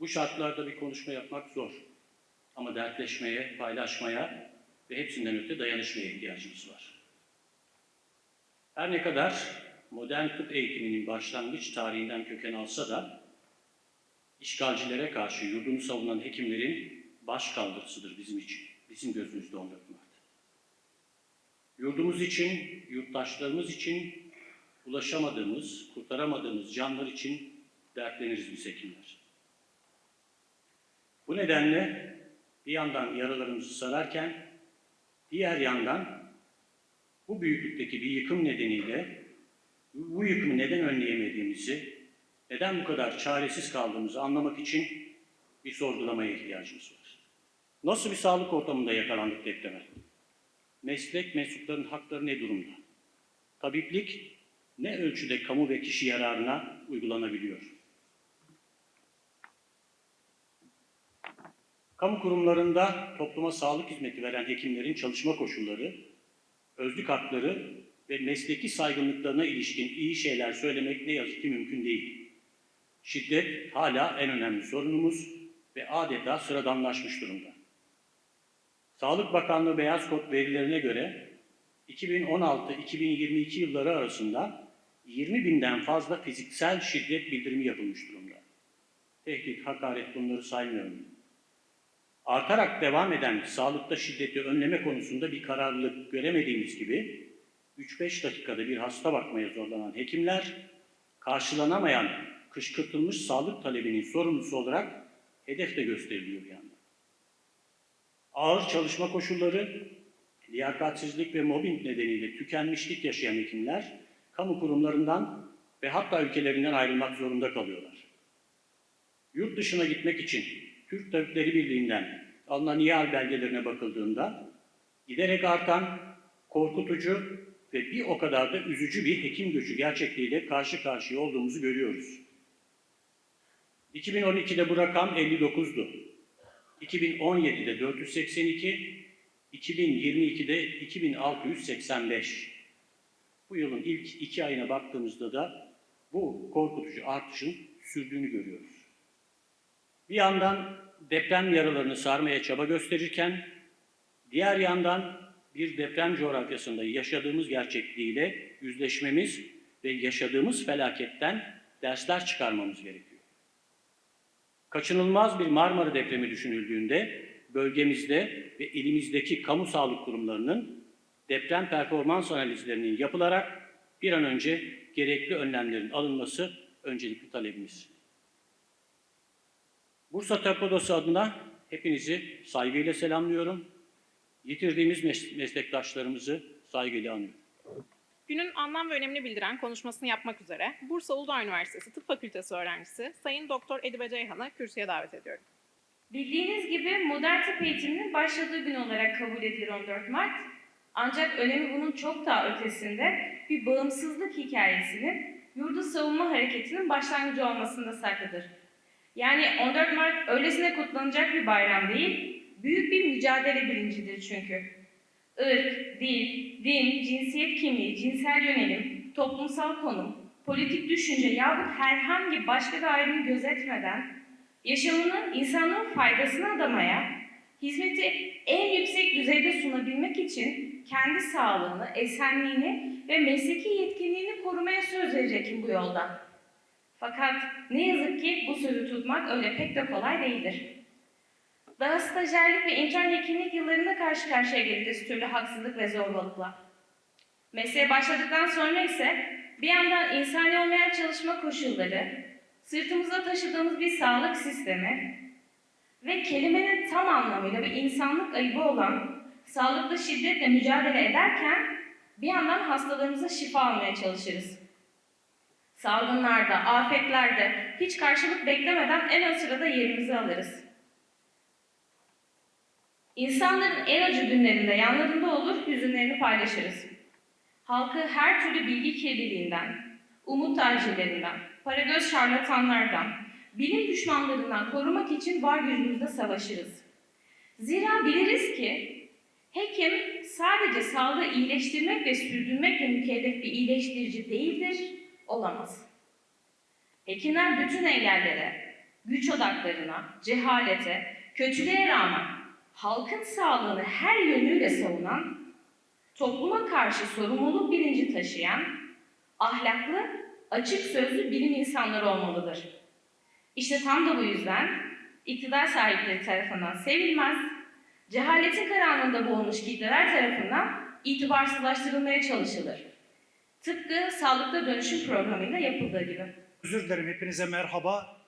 Bu şartlarda bir konuşma yapmak zor. Ama dertleşmeye, paylaşmaya ve hepsinden öte dayanışmaya ihtiyacımız var. Her ne kadar modern tıp eğitiminin başlangıç tarihinden köken alsa da işgalcilere karşı yurdunu savunan hekimlerin baş kaldırısıdır bizim için, bizim gözümüzde 14 Mart. Yurdumuz için, yurttaşlarımız için ulaşamadığımız, kurtaramadığımız canlar için dertleniriz biz hekimler. Bu nedenle bir yandan yaralarımızı sararken, diğer yandan bu büyüklükteki bir yıkım nedeniyle bu yıkımı neden önleyemediğimizi, neden bu kadar çaresiz kaldığımızı anlamak için bir sorgulamaya ihtiyacımız var. Nasıl bir sağlık ortamında yakalandık depreme? Meslek mensuplarının hakları ne durumda? Tabiplik ne ölçüde kamu ve kişi yararına uygulanabiliyor? Kamu kurumlarında topluma sağlık hizmeti veren hekimlerin çalışma koşulları, özlük hakları ve mesleki saygınlıklarına ilişkin iyi şeyler söylemek ne yazık ki mümkün değil. Şiddet hala en önemli sorunumuz ve adeta sıradanlaşmış durumda. Sağlık Bakanlığı Beyaz Kod verilerine göre 2016-2022 yılları arasında 20 binden fazla fiziksel şiddet bildirimi yapılmış durumda. Tehdit, hakaret bunları saymıyorum. Artarak devam eden sağlıkta şiddeti önleme konusunda bir kararlılık göremediğimiz gibi 3-5 dakikada bir hasta bakmaya zorlanan hekimler karşılanamayan kışkırtılmış sağlık talebinin sorumlusu olarak hedefte gösteriliyor bir yandan. Ağır çalışma koşulları, liyakatsizlik ve mobbing nedeniyle tükenmişlik yaşayan hekimler kamu kurumlarından ve hatta ülkelerinden ayrılmak zorunda kalıyorlar. Yurt dışına gitmek için Türk Tabipleri Birliği'nden alınan İHAL belgelerine bakıldığında giderek artan, korkutucu ve bir o kadar da üzücü bir hekim göçü gerçekliğiyle karşı karşıya olduğumuzu görüyoruz. 2012'de bu rakam 59'du. 2017'de 482, 2022'de 2685. Bu yılın ilk iki ayına baktığımızda da bu korkutucu artışın sürdüğünü görüyoruz. Bir yandan deprem yaralarını sarmaya çaba gösterirken, diğer yandan bir deprem coğrafyasında yaşadığımız gerçekliğiyle yüzleşmemiz ve yaşadığımız felaketten dersler çıkarmamız gerekiyor. Kaçınılmaz bir Marmara depremi düşünüldüğünde bölgemizde ve ilimizdeki kamu sağlık kurumlarının deprem performans analizlerinin yapılarak bir an önce gerekli önlemlerin alınması öncelikli talebimiz. Bursa Odası adına hepinizi saygıyla selamlıyorum. Yitirdiğimiz mes- meslektaşlarımızı saygıyla anıyorum. Günün anlam ve önemini bildiren konuşmasını yapmak üzere Bursa Uludağ Üniversitesi Tıp Fakültesi öğrencisi Sayın Doktor Edibe Ceyhan'ı kürsüye davet ediyorum. Bildiğiniz gibi modern tıp eğitiminin başladığı gün olarak kabul edilir 14 Mart. Ancak önemi bunun çok daha ötesinde bir bağımsızlık hikayesinin yurdu savunma hareketinin başlangıcı olmasında saklıdır. Yani 14 Mart öylesine kutlanacak bir bayram değil, büyük bir mücadele bilincidir çünkü. Irk, dil, din, cinsiyet kimliği, cinsel yönelim, toplumsal konum, politik düşünce yahut herhangi başka bir ayrımı gözetmeden yaşamının insanlığın faydasını adamaya, hizmeti en yüksek düzeyde sunabilmek için kendi sağlığını, esenliğini ve mesleki yetkinliğini korumaya söz verecek bu yolda. Fakat ne yazık ki bu sözü tutmak öyle pek de kolay değildir. Daha stajyerlik ve intern hekimlik yıllarında karşı karşıya geliriz türlü haksızlık ve zorbalıkla. Mesleğe başladıktan sonra ise bir yandan insani olmayan çalışma koşulları, sırtımızda taşıdığımız bir sağlık sistemi ve kelimenin tam anlamıyla bir insanlık ayıbı olan sağlıkta şiddetle mücadele ederken bir yandan hastalarımıza şifa almaya çalışırız. Salgınlarda, afetlerde hiç karşılık beklemeden en ön sırada yerimizi alırız. İnsanların en acı günlerinde yanlarında olur, hüzünlerini paylaşırız. Halkı her türlü bilgi kirliliğinden, umut tacirlerinden, paragöz şarlatanlardan, bilim düşmanlarından korumak için var gücümüzle savaşırız. Zira biliriz ki hekim sadece sağlığı iyileştirmek ve sürdürmekle mükellef bir iyileştirici değildir, olamaz. Hekimler bütün engellere, güç odakları, şartlarına, cehalete, kötülüğe rağmen halkın sağlığını her yönüyle savunan, topluma karşı sorumluluk bilinci taşıyan, ahlaklı, açık sözlü bilim insanları olmalıdır. İşte tam da bu yüzden iktidar sahipleri tarafından sevilmez, cehaletin karanlığında boğulmuş kitleler tarafından itibarsızlaştırılmaya çalışılır. Tıpkı sağlıkta dönüşüm programıyla yapıldığı gibi. Özür dilerim hepinize merhaba.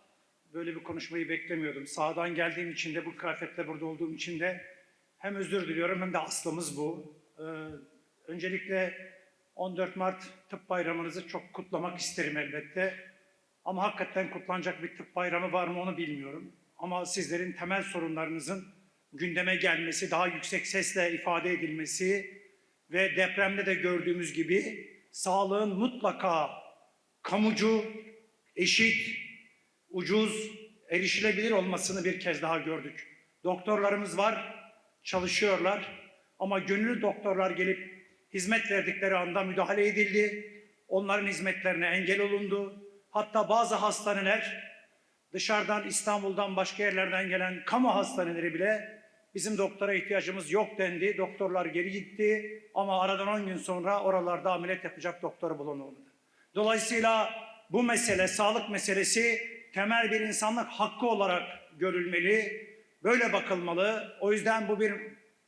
Böyle bir konuşmayı beklemiyordum. Sağdan geldiğim için de bu kıyafetle burada olduğum için de hem özür diliyorum hem de aslımız bu. Ee, öncelikle 14 Mart Tıp Bayramınızı çok kutlamak isterim elbette. Ama hakikaten kutlanacak bir tıp bayramı var mı onu bilmiyorum. Ama sizlerin temel sorunlarınızın gündeme gelmesi, daha yüksek sesle ifade edilmesi ve depremde de gördüğümüz gibi sağlığın mutlaka kamucu, eşit, ucuz, erişilebilir olmasını bir kez daha gördük. Doktorlarımız var, çalışıyorlar ama gönüllü doktorlar gelip hizmet verdikleri anda müdahale edildi. Onların hizmetlerine engel olundu. Hatta bazı hastaneler dışarıdan İstanbul'dan başka yerlerden gelen kamu hastaneleri bile bizim doktora ihtiyacımız yok dendi. Doktorlar geri gitti ama aradan 10 gün sonra oralarda ameliyat yapacak doktor bulunamadı. Dolayısıyla bu mesele, sağlık meselesi temel bir insanlık hakkı olarak görülmeli, böyle bakılmalı. O yüzden bu bir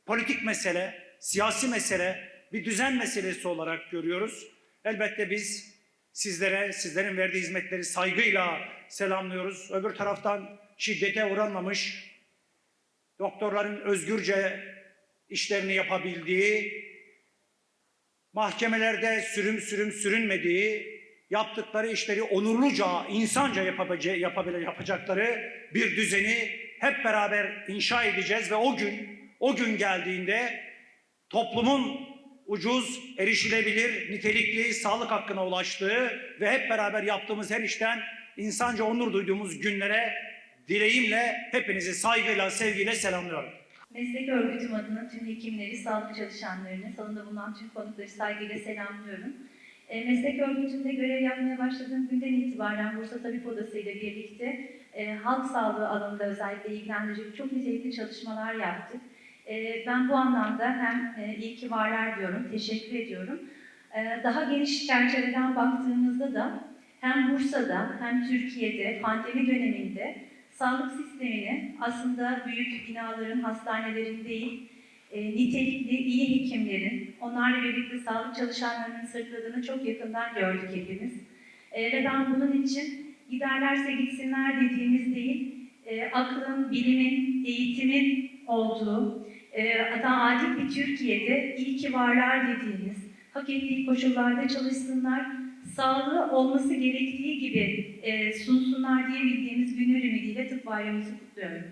politik mesele, siyasi mesele, bir düzen meselesi olarak görüyoruz. Elbette biz sizlere, sizlerin verdiği hizmetleri saygıyla selamlıyoruz. Öbür taraftan şiddete uğranmamış, doktorların özgürce işlerini yapabildiği, mahkemelerde sürüm sürüm sürünmediği, yaptıkları işleri onurluca, insanca yapabilece- yapabile- yapacakları bir düzeni hep beraber inşa edeceğiz ve o gün, o gün geldiğinde toplumun ucuz, erişilebilir, nitelikli sağlık hakkına ulaştığı ve hep beraber yaptığımız her işten insanca onur duyduğumuz günlere dileğimle hepinizi saygıyla, sevgiyle selamlıyorum. Meslek örgütüm adına tüm hekimleri, sağlık çalışanlarını, salonda bulunan tüm konukları saygıyla selamlıyorum. E, meslek örgütümde görev yapmaya başladığım günden itibaren Bursa Tabip Odası ile birlikte e, halk sağlığı alanında özellikle ilgilendirecek çok nitelikli çalışmalar yaptık. E, ben bu anlamda hem e, iyi ki varlar diyorum, teşekkür ediyorum. E, daha geniş çerçeveden baktığımızda da hem Bursa'da hem Türkiye'de pandemi döneminde sağlık sistemini aslında büyük binaların, hastanelerin değil, e, nitelikli, iyi hekimlerin, onlarla birlikte sağlık çalışanlarının sırtladığını çok yakından gördük hepimiz. E, ve ben bunun için giderlerse gitsinler dediğimiz değil, e, aklın, bilimin, eğitimin olduğu, e, hatta adil bir Türkiye'de iyi ki varlar dediğimiz, hak ettiği koşullarda çalışsınlar, sağlığı olması gerektiği gibi e, sunsunlar diyebildiğimiz günler ümidiyle tıp bayramımızı kutluyorum.